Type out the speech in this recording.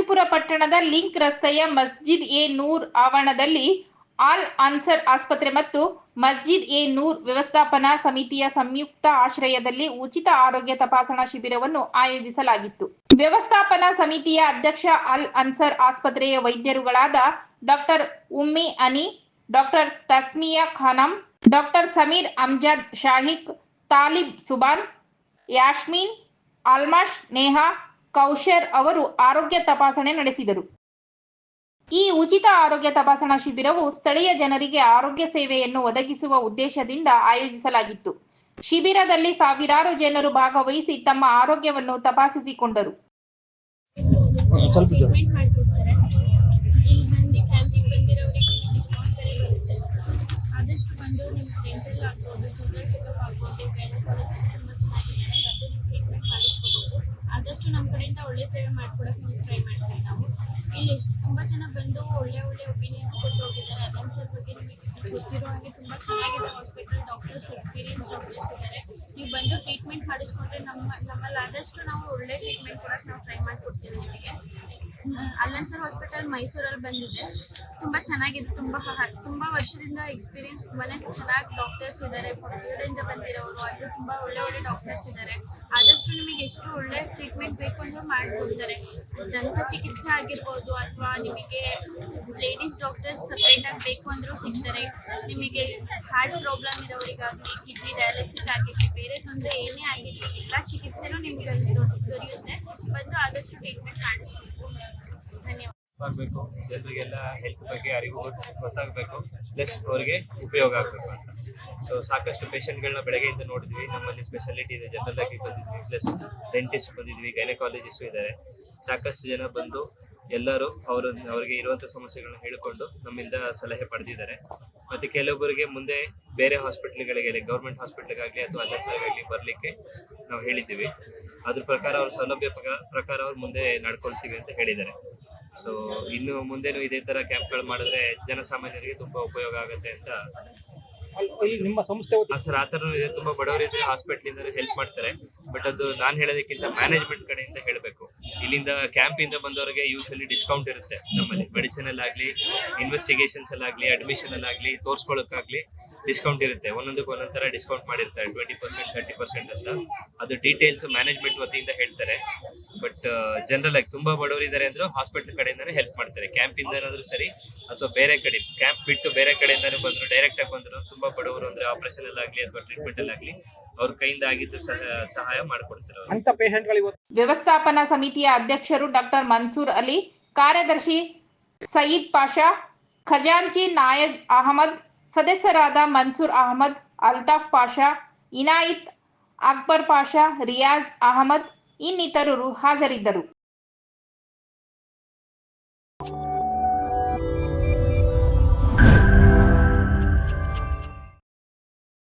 ನರಸೀಪುರ ಪಟ್ಟಣದ ಲಿಂಕ್ ರಸ್ತೆಯ ಮಸ್ಜಿದ್ ಎ ನೂರ್ ಆವರಣದಲ್ಲಿ ಆಲ್ ಅನ್ಸರ್ ಆಸ್ಪತ್ರೆ ಮತ್ತು ಮಸ್ಜಿದ್ ಎ ನೂರ್ ವ್ಯವಸ್ಥಾಪನಾ ಸಮಿತಿಯ ಸಂಯುಕ್ತ ಆಶ್ರಯದಲ್ಲಿ ಉಚಿತ ಆರೋಗ್ಯ ತಪಾಸಣಾ ಶಿಬಿರವನ್ನು ಆಯೋಜಿಸಲಾಗಿತ್ತು. ವ್ಯವಸ್ಥಾಪನಾ ಸಮಿತಿಯ ಅಧ್ಯಕ್ಷ ಅಲ್ ಅನ್ಸರ್ ಆಸ್ಪತ್ರೆಯ ವೈದ್ಯರುಗಳಾದ doctor Ummi Ani, doctor Tasmiya Khanam, doctor Sameer Amjad Shahik, Talib Suban, Yashmeen, Almash Neha Kausar ಅವರು ಆರೋಗ್ಯ ತಪಾಸಣೆ ನಡೆಸಿದರು. ಈ ಉಚಿತ ಆರೋಗ್ಯ ತಪಾಸಣಾ ಶಿಬಿರವು ಸ್ಥಳೀಯ ಜನರಿಗೆ ಆರೋಗ್ಯ ಸೇವೆಯನ್ನು ಒದಗಿಸುವ ಉದ್ದೇಶದಿಂದ ಆಯೋಜಿಸಲಾಗಿತ್ತು. ಶಿಬಿರದಲ್ಲಿ ಸಾವಿರಾರು ಜನರು ಭಾಗವಹಿಸಿ ತಮ್ಮ ಆರೋಗ್ಯವನ್ನು ತಪಾಸಿಸಿಕೊಂಡರು. ಆದಷ್ಟು ಬಂದು ನಿಮ್ಮ ಡೆಂಟಲ್ ಆಗ್ಬೋದು ಜನರಲ್ ಚೆಕಪ್ ಆಗ್ಬೋದು ಗೈನಕಾಲಜಿಸ್ಟ್ ತುಂಬ ಚೆನ್ನಾಗಿದ್ದಾರೆ ಬಂದು ನೀವು ಟ್ರೀಟ್ಮೆಂಟ್ ಮಾಡಿಸ್ಕೋಬೋದು ಆದಷ್ಟು ನಮ್ಮ ಕಡೆಯಿಂದ ಒಳ್ಳೆ ಸೇವೆ ಮಾಡ್ಕೊಡಕ್ಕೆ ನಾವು ಟ್ರೈ ಮಾಡ್ತೀವಿ ನಾವು. ಇಲ್ಲಿ ಎಷ್ಟು ತುಂಬಾ ಜನ ಬಂದು ಒಳ್ಳೆ ಒಳ್ಳೆ ಒಪಿನಿಯನ್ ಕೊಟ್ಟು ಹೋಗಿದ್ದಾರೆ. ಅದನ್ನ ಸರ್ ಬಗ್ಗೆ ನಿಮಗೆ ಗೊತ್ತಿರೋ ಹಾಗೆ ತುಂಬಾ ಚೆನ್ನಾಗಿದೆ. ಹಾಸ್ಪಿಟಲ್ ಡಾಕ್ಟರ್ಸ್ ಎಕ್ಸ್ಪೀರಿಯನ್ಸ್ ಡಾಕ್ಟರ್ಸ್ ಇದ್ದಾರೆ. ನೀವು ಬಂದು ಟ್ರೀಟ್ಮೆಂಟ್ ಮಾಡಿಸ್ಕೊಂಡ್ರೆ ನಮ್ಮ, ನಮ್ಮಲ್ಲಿ ಆದಷ್ಟು ನಾವು ಒಳ್ಳೆ ಟ್ರೀಟ್ಮೆಂಟ್ ಕೊಡೋಕೆ ನಾವು ಟ್ರೈ ಮಾಡಿಕೊಡ್ತೀವಿ ನಿಮಗೆ. ಅಲ್ಲನ್ಸರ್ ಹಾಸ್ಪಿಟಲ್ ಮೈಸೂರಲ್ಲಿ ಬಂದಿದೆ. ತುಂಬ ಚೆನ್ನಾಗಿದೆ, ತುಂಬ ತುಂಬ ವರ್ಷದಿಂದ ಎಕ್ಸ್ಪೀರಿಯನ್ಸ್ ತುಂಬಾ ಚೆನ್ನಾಗಿ ಡಾಕ್ಟರ್ಸ್ ಇದ್ದಾರೆ ಹೊರಗಡೆಯಿಂದ ಬಂದಿರೋರು ಅದು ತುಂಬ ಒಳ್ಳೆ ಒಳ್ಳೆ ಡಾಕ್ಟರ್ಸ್ ಇದ್ದಾರೆ ಆದಷ್ಟು ನಿಮಗೆ ಎಷ್ಟು ಒಳ್ಳೆ ಟ್ರೀಟ್ಮೆಂಟ್ ಬೇಕು ಅಂದರೂ ಮಾಡಿಕೊಡ್ತಾರೆ. ದಂತ ಚಿಕಿತ್ಸೆ ಆಗಿರ್ಬೋದು ಅಥವಾ ನಿಮಗೆ ಲೇಡೀಸ್ ಡಾಕ್ಟರ್ಸ್ ಸಪ್ರೇಟಾಗಿ ಬೇಕು ಅಂದರೂ ಸಿಗ್ತಾರೆ. ನಿಮಗೆ ಹಾರ್ಟ್ ಪ್ರಾಬ್ಲಮ್ ಇರೋರಿಗಾಗಲಿ ಕಿಡ್ನಿ ಡಯಾಲಿಸಿಸ್ ಆಗಿರಲಿ, ಬೇರೆ ತೊಂದರೆ ಏನೇ ಆಗಿರಲಿ, ಎಲ್ಲ ಚಿಕಿತ್ಸೆನೂ ನಿಮಗೆ ದೊರೆಯುತ್ತೆ. ಬಂದು ಆದಷ್ಟು ಟ್ರೀಟ್ಮೆಂಟ್ ಮಾಡಿಸ್ಬೇಕು ಧನ್ಯವಾದ. ಆಗಬೇಕು. ಜನರಿಗೆಲ್ಲ ಹೆಲ್ತ್ ಬಗ್ಗೆ ಅರಿವು ಗೊತ್- ಗೊತ್ತಾಗಬೇಕು. ಪ್ಲಸ್ ಅವ್ರಿಗೆ ಉಪಯೋಗ ಆಗಬೇಕು ಅಂತ. ಸೊ ಸಾಕಷ್ಟು ಪೇಷಂಟ್ಗಳನ್ನ ಬೆಳಗ್ಗೆಯಿಂದ ನೋಡಿದ್ವಿ. ನಮ್ಮಲ್ಲಿ ಸ್ಪೆಷಾಲಿಟಿ ಇದೆ. ಜನರಲ್ ಆಗಿ ಬಂದಿದ್ವಿ. ಪ್ಲಸ್ ಡೆಂಟಿಸ್ಟ್ ಬಂದಿದ್ವಿ. ಗೈನಕಾಲಜಿಸ್ಟು ಇದ್ದಾರೆ. ಸಾಕಷ್ಟು ಜನ ಬಂದು ಎಲ್ಲರೂ ಅವರು, ಅವರಿಗೆ ಇರುವಂತಹ ಸಮಸ್ಯೆಗಳನ್ನ ಹೇಳಿಕೊಂಡು ನಮ್ಮಿಂದ ಸಲಹೆ ಪಡೆದಿದ್ದಾರೆ. ಮತ್ತೆ ಕೆಲವೊಬ್ಬರಿಗೆ ಮುಂದೆ ಬೇರೆ ಹಾಸ್ಪಿಟ್ಲ್ಗಳಿಗೆ ಗೌರ್ಮೆಂಟ್ ಹಾಸ್ಪಿಟ್ಲ್ಗಾಗಲಿ ಅಥವಾ ಅಲ್ಲಸರಿಗಾಗಲಿ ಬರಲಿಕ್ಕೆ ನಾವು ಹೇಳಿದ್ದೀವಿ. ಅದ್ರ ಪ್ರಕಾರ ಅವ್ರ ಸೌಲಭ್ಯ ಪ್ರಕಾರ- ಅವ್ರು ಮುಂದೆ ನಡ್ಕೊಳ್ತೀವಿ ಅಂತ ಹೇಳಿದ್ದಾರೆ. ಸೊ ಇನ್ನು ಮುಂದೇನು ಇದೇ ತರ ಕ್ಯಾಂಪ್ಗಳು ಮಾಡಿದ್ರೆ ಜನಸಾಮಾನ್ಯರಿಗೆ ತುಂಬಾ ಉಪಯೋಗ ಆಗುತ್ತೆ ಅಂತ ನಿಮ್ಮ ಸಂಸ್ಥೆ ಸರ್, ಆ ಥರ ಇದೆ. ತುಂಬಾ ಬಡವರಿದ್ರೆ ಹಾಸ್ಪಿಟ್ಲಿಂದ ಹೆಲ್ಪ್ ಮಾಡ್ತಾರೆ. ಬಟ್ ಅದು ನಾನು ಹೇಳೋದಕ್ಕಿಂತ ಮ್ಯಾನೇಜ್ಮೆಂಟ್ ಕಡೆಯಿಂದ ಹೇಳಬೇಕು. ಇಲ್ಲಿಂದ ಕ್ಯಾಂಪ್ ಇಂದ ಬಂದವರಿಗೆ ಯೂಶಲಿ ಡಿಸ್ಕೌಂಟ್ ಇರುತ್ತೆ ನಮ್ಮಲ್ಲಿ. ಮೆಡಿಸಿನ್ ಅಲ್ಲಾಗ್ಲಿ ಇನ್ವೆಸ್ಟಿಗೇಷನ್ಸ್ ಅಲ್ಲಾಗ್ಲಿ ಅಡ್ಮಿಷನ್ ಅಲ್ಲಾಗ್ಲಿ ತೋರ್ಸ್ಕೊಳ್ಳೋಕ್ಕಾಗ್ಲಿ ಡಿಸ್ಕೌಂಟ್ ಇರುತ್ತೆ. ಒಂದೊಂದಕ್ಕೆ ಒಂದೊಂದು ತರ ಡಿಸ್ಕೌಂಟ್ ಮಾಡಿರ್ತಾರೆ. ಟ್ವೆಂಟಿ ಪರ್ಸೆಂಟ್ ತರ್ಟಿ ಪರ್ಸೆಂಟ್ ಅಂತ. ಅದು ಡೀಟೇಲ್ಸ್ ಮ್ಯಾನೇಜ್ಮೆಂಟ್ ವತಿಯಿಂದ ಹೇಳ್ತಾರೆ. ಬಟ್ ಜನರಲ್ ಆಗಿ ತುಂಬಾ ಬಡವರಿದ್ದಾರೆ ಅಂದ್ರೆ ಹಾಸ್ಪಿಟಲ್ ಕಡೆಯಿಂದಾನೇ ಹೆಲ್ಪ್ ಮಾಡ್ತಾರೆ. ಕ್ಯಾಂಪ್ ಇಂದ ಏನಾದ್ರು ಸರಿ ಅಥವಾ ಬೇರೆ ಕಡೆ ಕ್ಯಾಂಪ್ ಬಿಟ್ಟು ಬೇರೆ ಕಡೆಯಿಂದಾನು ಬಂದ್ರು ಡೈರೆಕ್ಟ್ ಆಗಿ ಬಂದ್ರು ತುಂಬಾ ಬಡವರು ಅಂದ್ರೆ ಆಪರೇಷನ್ ಆಗಲಿ ಅಥವಾ ಟ್ರೀಟ್ಮೆಂಟ್ ಅಲ್ಲಾಗ್ಲಿ ಅವ್ರ ಕೈಯಿಂದ ಆಗಿದ್ದು ಸಹ- ಸಹಾಯ ಮಾಡಿಕೊಡ್ತಾರೆ ಅವ್ರು. ಅಂತ ಪೇಷಂಟ್ಗಳು ವ್ಯವಸ್ಥಾಪನಾ ಸಮಿತಿಯ ಅಧ್ಯಕ್ಷರು ಡಾಕ್ಟರ್ ಮನ್ಸೂರ್ ಅಲಿ ಕಾರ್ಯದರ್ಶಿ ಸಯೀದ್ ಪಾಷಾ ಖಜಾಂಚಿ ನಾಯಜ್ ಅಹಮದ್ ಸದಸ್ಯರಾದ ಮನ್ಸೂರ್ ಅಹಮದ್ ಅಲ್ತಾಫ್ ಪಾಷಾ ಇನಾಯಿತ್ ಅಕ್ಬರ್ ಪಾಷಾ ರಿಯಾಜ್ ಅಹಮದ್ ಇನ್ನಿತರರು ಹಾಜರಿದ್ದರು.